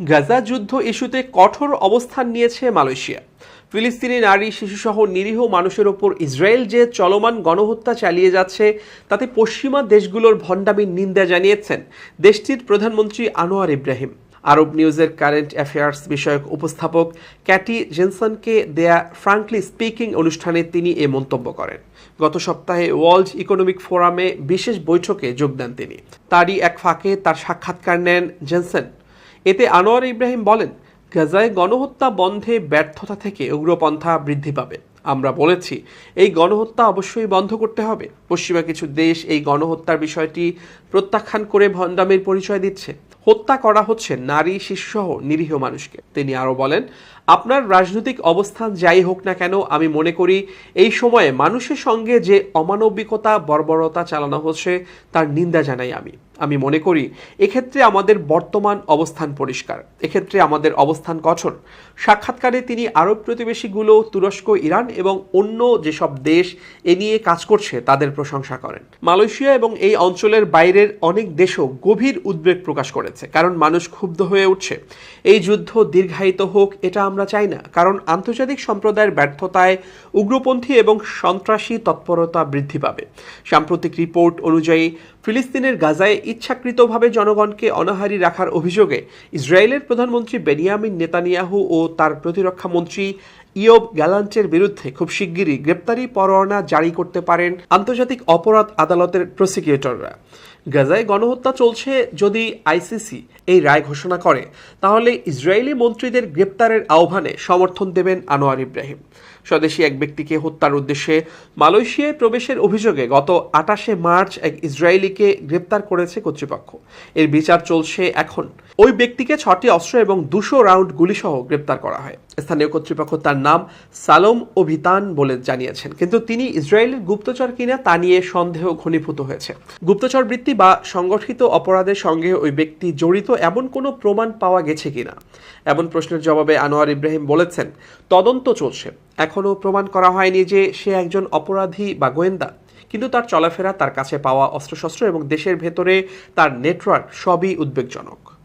গাজা যুদ্ধ ইস্যুতে কঠোর অবস্থান নিয়েছে মালয়েশিয়া। ফিলিস্তিনি নারী, শিশুসহ নিরীহ মানুষের ওপর ইসরায়েল যে চলমান গণহত্যা চালিয়ে যাচ্ছে, তাতে পশ্চিমা দেশগুলোর ভণ্ডামির নিন্দা জানিয়েছেন দেশটির প্রধানমন্ত্রী আনোয়ার ইব্রাহিম। আরব নিউজের কারেন্ট অ্যাফেয়ার্স বিষয়ক উপস্থাপক ক্যাটি জেনসনকে দেয়া ফ্রাঙ্কলি স্পিকিং অনুষ্ঠানে তিনি এ মন্তব্য করেন। গত সপ্তাহে ওয়ার্ল্ড ইকোনমিক ফোরামে বিশেষ বৈঠকে যোগ দেন তিনি। তারই এক ফাঁকে তার সাক্ষাৎকার নেন জেনসন। এতে আনোয়ার ইব্রাহিম বলেন, গাজায় গণহত্যা বন্ধে ব্যর্থতা থেকে উগ্রপন্থা বৃদ্ধি পাবে। আমরা বলেছি, এই গণহত্যা অবশ্যই বন্ধ করতে হবে। পশ্চিমা কিছু দেশ এই গণহত্যার বিষয়টি প্রত্যাখ্যান করে ভণ্ডামের পরিচয় দিচ্ছে। হত্যা করা হচ্ছে নারী, শিশুসহ নিরীহ মানুষকে। তিনি আরও বলেন, আপনার রাজনৈতিক অবস্থান যাই হোক না কেন, আমি মনে করি এই সময়ে মানুষের সঙ্গে যে অমানবিকতা, বর্বরতা চালানো হচ্ছে, তার নিন্দা জানাই আমি। আমি মনে করি, এক্ষেত্রে আমাদের বর্তমান অবস্থান পরিষ্কার। এক্ষেত্রে আমাদের অবস্থান কঠোর। সাক্ষাৎকারে তিনি আরব প্রতিবেশীগুলো, তুরস্ক, ইরান এবং অন্য যেসব দেশ এ নিয়ে কাজ করছে, তাদের প্রশংসা করেন। মালয়েশিয়া এবং এই অঞ্চলের বাইরের অনেক দেশও গভীর উদ্বেগ প্রকাশ করেছে, কারণ মানুষ ক্ষুব্ধ হয়ে উঠছে। এই যুদ্ধ দীর্ঘায়িত হোক, এটা আমরা চাই না, কারণ আন্তর্জাতিক সম্প্রদায়ের ব্যর্থতায় উগ্রপন্থী এবং সন্ত্রাসী তৎপরতা বৃদ্ধি পাবে। সাম্প্রতিক রিপোর্ট অনুযায়ী ফিলিস্তিনের গাজায় ইচ্ছাকৃতভাবে জনগণকে অনাহারী রাখার অভিযোগে ইসরায়েলের প্রধানমন্ত্রী বেনিয়ামিন নেতানিয়াহু ও তার প্রতিরক্ষা মন্ত্রী ইয়ব গ্যালান্টের বিরুদ্ধে খুব শিগগিরই গ্রেপ্তারি পরোয়ানা জারি করতে পারেন আন্তর্জাতিক অপরাধ আদালতের প্রসিকিউটররা। গাজায় গণহত্যা চলছে যদি আইসিসি এই রায় ঘোষণা করে, তাহলে ইসরায়েলি মন্ত্রীদের গ্রেপ্তারের আহ্বানে সমর্থন দেবেন আনোয়ার ইব্রাহিম। স্বদেশী এক ব্যক্তিকে হত্যার উদ্দেশ্যে মালয়েশিয়ায় প্রবেশের অভিযোগে গত আটাশে মার্চ এক ইসরায়েলিকে গ্রেপ্তার করেছে কর্তৃপক্ষ। এর বিচার চলছে এখন। ওই ব্যক্তিকে ছটি অস্ত্র এবং দুশো রাউন্ড গুলিসহ গ্রেপ্তার করা হয়। স্থানীয় কর্তৃপক্ষ তার নাম সালোম অভিতান ভিতান বলে জানিয়েছেন। কিন্তু তিনি ইসরায়েলের গুপ্তচর কিনা তা নিয়ে সন্দেহ ঘনীভূত হয়েছে। গুপ্তচর বৃত্তি বা সংগঠিত অপরাধের সঙ্গে ওই ব্যক্তি জড়িত এমন কোনো প্রমাণ পাওয়া গেছে কিনা? এমন প্রশ্নের জবাবে আনোয়ার ইব্রাহিম বলেছেন, তদন্ত চলছে। এখনও প্রমাণ করা হয়নি যে সে একজন অপরাধী বা গোয়েন্দা। কিন্তু তার চলাফেরা, তার কাছে পাওয়া অস্ত্রশস্ত্র এবং দেশের ভেতরে তার নেটওয়ার্ক সবই উদ্বেগজনক।